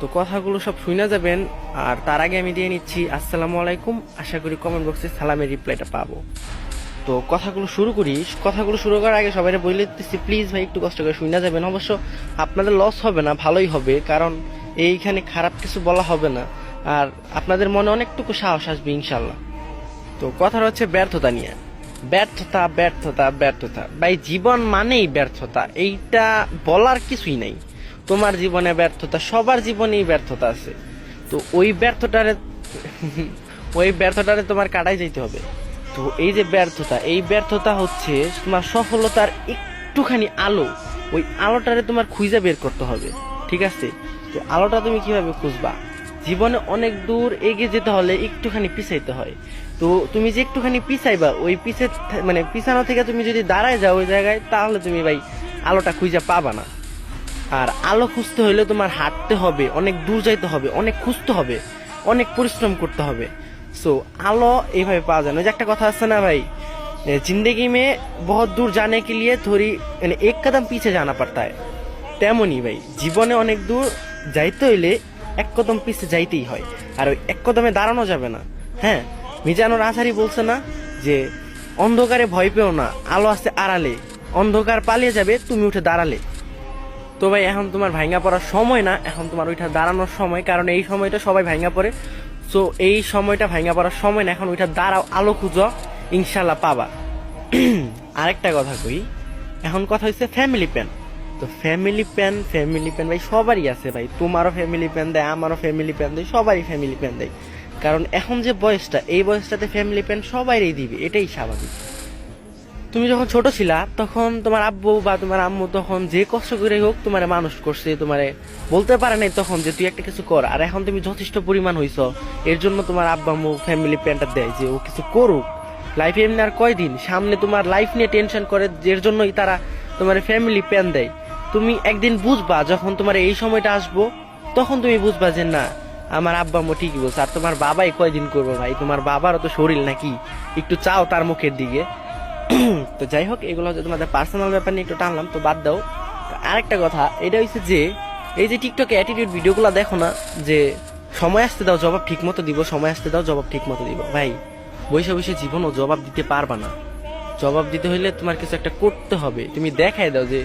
তো কথাগুলো সব শুনে যাবেন, আর তার আগে আমি দিয়ে নিচ্ছি আসসালামু আলাইকুম। আশা করি কমেন্ট বক্সে সালামের রিপ্লাইটা পাবো। তো কথাগুলো শুরু করি। কথাগুলো শুরু করার আগে সবাই বলে দিচ্ছি প্লিজ ভাই, একটু কষ্ট করে শুনে যাবেন। অবশ্য আপনাদের লস হবে না, ভালোই হবে, কারণ এইখানে খারাপ কিছু বলা হবে না। আর আপনাদের মনে অনেকটুকু সাহস আসবে ইনশাল্লাহ তো কথাটা হচ্ছে ব্যর্থতা নিয়ে। ব্যর্থতা ব্যর্থতা ব্যর্থতা। ভাই, জীবন মানেই ব্যর্থতা। এইটা বলার কিছুই নাই। তোমার জীবনে ব্যর্থতা, সবার জীবনেই ব্যর্থতা আছে। তো ওই ব্যর্থটারে ওই ব্যর্থটারে তোমার কাটাই যেতে হবে। তো এই যে ব্যর্থতা, এই ব্যর্থতা হচ্ছে তোমার সফলতার একটুখানি আলো। ওই আলোটারে তোমার খুঁজে বের করতে হবে, ঠিক আছে? তো আলোটা তুমি কীভাবে খুঁজবা? জীবনে অনেক দূর এগিয়ে যেতে হলে একটুখানি পিছাইতে হয়। তো তুমি যে একটুখানি পিছাইবা, ওই পিছে মানে পিছানো থেকে তুমি যদি দাঁড়ায় যাও ওই জায়গায়, তাহলে তুমি ভাই আলোটা খুঁজে পাবা না। আর আলো খুঁজতে হলে তোমার হাঁটতে হবে, অনেক দূর যাইতে হবে, অনেক খুঁজতে হবে, অনেক পরিশ্রম করতে হবে। সো আলো এইভাবে পাওয়া যায় না। যে একটা কথা আছে না ভাই জিন্দগি মে বহুত দূর জানে কে লিয়ে থোড়ি মানে এক কদম পিছিয়ে জানা পড়তা হয় তেমনই ভাই, জীবনে অনেক দূর যাইতে হইলে এক কদম পিছে যাইতেই হয়, আর ওই এক কদমে দাঁড়ানো যাবে না। হ্যাঁ মিজানুর আসারি বলছে না যে, অন্ধকারে ভয় পেও না, আলো আছে আড়ালে, অন্ধকার পালিয়ে যাবে, তুমি উঠে দাঁড়ালে। তো ভাই, এখন তোমার ভাঙ্গা পড়ার সময় না, এখন তোমার ওইটা দাঁড়ানোর সময়, কারণ এই সময়টা সবাই ভাঙ্গা পড়ে। সো এই সময়টা ভাঙ্গা পড়ার সময় না, এখন ওইটা দাঁড়াও, আলো খুঁজো ইনশাল্লাহ পাবা। আরেকটা কথা কই, এখন কথা হচ্ছে ফ্যামিলি প্যান তো ফ্যামিলি প্যান ফ্যামিলি প্যান ভাই, সবারই আছে ভাই। তোমারও ফ্যামিলি প্যান দেয়, আমারও ফ্যামিলি প্যান দেয়, সবারই ফ্যামিলি প্যান দেয়। কারণ এখন যে বয়সটা, এই বয়সটাতে ফ্যামিলি প্যান সবাইই দিবে, এটাই স্বাভাবিক। তুমি যখন ছোট ছিলা, তখন তোমার আব্বু বা তোমার আম্মু তখন যে কষ্ট করে হোক তোমার মানুষ করছে, তোমার বলতে পারে নাই তখন যে তুই একটা কিছু কর। আর এখন তুমি যথেষ্ট পরিমাণ হইছ। এর জন্য তোমার আব্বা আম্মু ফ্যামিলি প্ল্যানটা দেয় যে ও কিছু করুক। লাইফে এমনি আর কয়দিন? সামনে তোমার লাইফ নিয়ে টেনশন করে, এর জন্যই তারা তোমার ফ্যামিলি প্ল্যান দেয়। তুমি একদিন বুঝবা, যখন তোমার এই সময়টা আসব, তখন তুমি বুঝবা যে না, আমার আব্বা আম্মু ঠিকই বলছে। আর তোমার বাবাই কয়দিন করব ভাই? তোমার বাবারও তো শরীর নাকি একটু চাও তার মুখের দিকে। তো যাই হোক, এগুলো হচ্ছে তোমাদের পার্সোনাল ব্যাপার নিয়ে একটু টানলাম, তো বাদ দাও। আরেকটা কথা, এটা হচ্ছে যে, এই যে টিকটকে অ্যাটিটিউড ভিডিওগুলো দেখো না, যে সময় আসতে দাও, জবাব ঠিক মতো দিব, সময় আসতে দাও, জবাব ঠিক মতো দিব। ভাই বসে বসে জীবনও জবাব দিতে পারবা না। জবাব দিতে হইলে তোমার কিছু একটা করতে হবে। তুমি দেখাই দাও যে,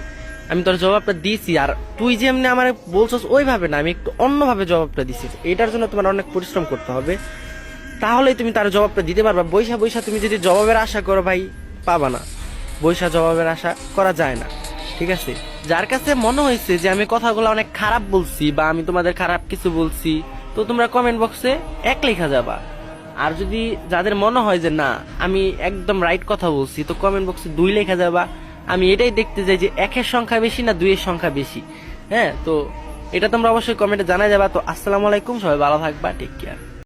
আমি তোর জবাবটা দিছি, আর তুই যে এমনি আমার বলছস ওইভাবে না, আমি একটু অন্যভাবে জবাবটা দিছি। এটার জন্য তোমার অনেক পরিশ্রম করতে হবে। তাহলেই তুমি তার জবাবটা দিতে পারবা। বৈশা বৈশা তুমি যদি জবাবের আশা করো, ভাই পাবা না। বৈশা জবাবের আশা করা যায় না। ঠিক আছে? যার কাছে মনে হয়েছে যে আমি কথাগুলো অনেক খারাপ বলছি বা আমি তোমাদের খারাপ কিছু বলছি, তো তোমরা কমেন্ট বক্সে এক লেখা যাবা। আর যদি যাদের মনে হয় যে না, আমি একদম রাইট কথা বলছি, তো কমেন্ট বক্সে দুই লেখা যাবা। আমি এটাই দেখতে চাই যে একের সংখ্যা বেশি না দুইয়ের সংখ্যা বেশি। হ্যাঁ? তো এটা তোমরা অবশ্যই কমেন্টে জানা যাবা। তো আসসালামু আলাইকুম, সবাই ভালো থাকবা টেক কেয়ার